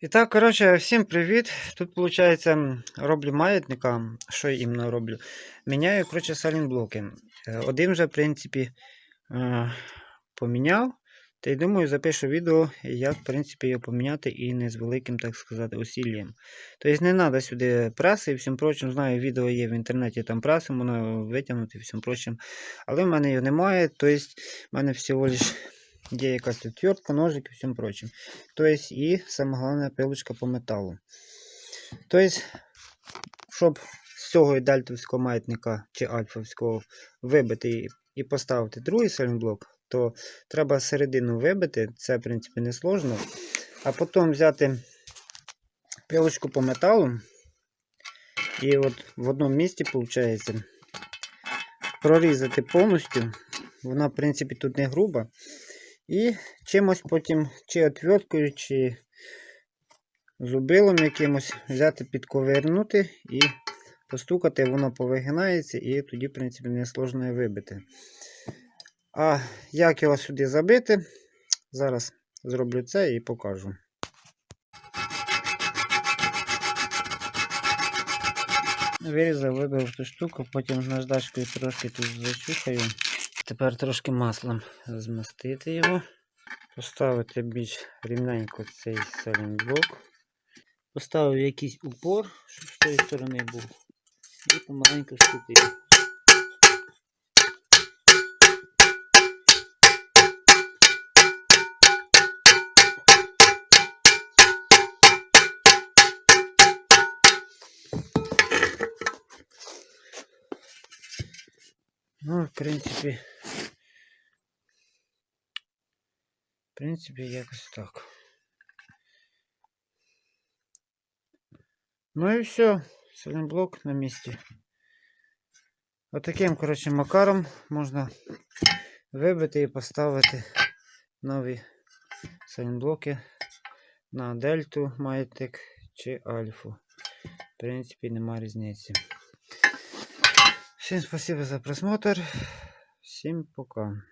І так, коротше, всім привіт. Тут, виходить, роблю маятника. Що я іменно роблю? Міняю, коротше, салінблоки. Один вже, в принципі, поміняв. Та й думаю, запишу відео, як, в принципі, його поміняти і не з великим, так сказати, усіллям. Тобто не треба сюди преси і всім прочим. Знаю, відео є в інтернеті, там преси, можна витягнути і всім прочим. Але в мене його немає. Тобто, в мене всього лиш є якась отвертка, ножик і всім прочим. Тобто, і саме головне пилочка по металу. Тобто, щоб з цього і дельтовського маятника чи альфовського вибити і- поставити другий сайлентблок, то треба середину вибити, це, в принципі, не сложно. А потім взяти пилочку по металу. І от в одному місці, виходить, прорізати повністю. Вона, в принципі, тут не груба. І чимось потім, чи отверткою, чи зубилом якимось взяти, підковернути і постукати, воно повигинається, і тоді, в принципі, не сложно вибити. А як його сюди забити, зараз зроблю це і покажу. Вирізав, вибив ту штуку, потім наждачкою трошки тут зачухаю. Тепер трошки маслом змастити його. Поставити більш рівненько цей салінблок. Поставив якийсь упор, щоб з тої сторони був. І помаленьку стукаю. Ну, в принципі. Принципі, якось так. Ну і все. Саленблок на місці. Отаким, коротше, макаром можна вибити і поставити нові саленблоки на дельту маятник чи альфу. В принципі, нема різниці. Всім спасибо за просмотр. Всім пока.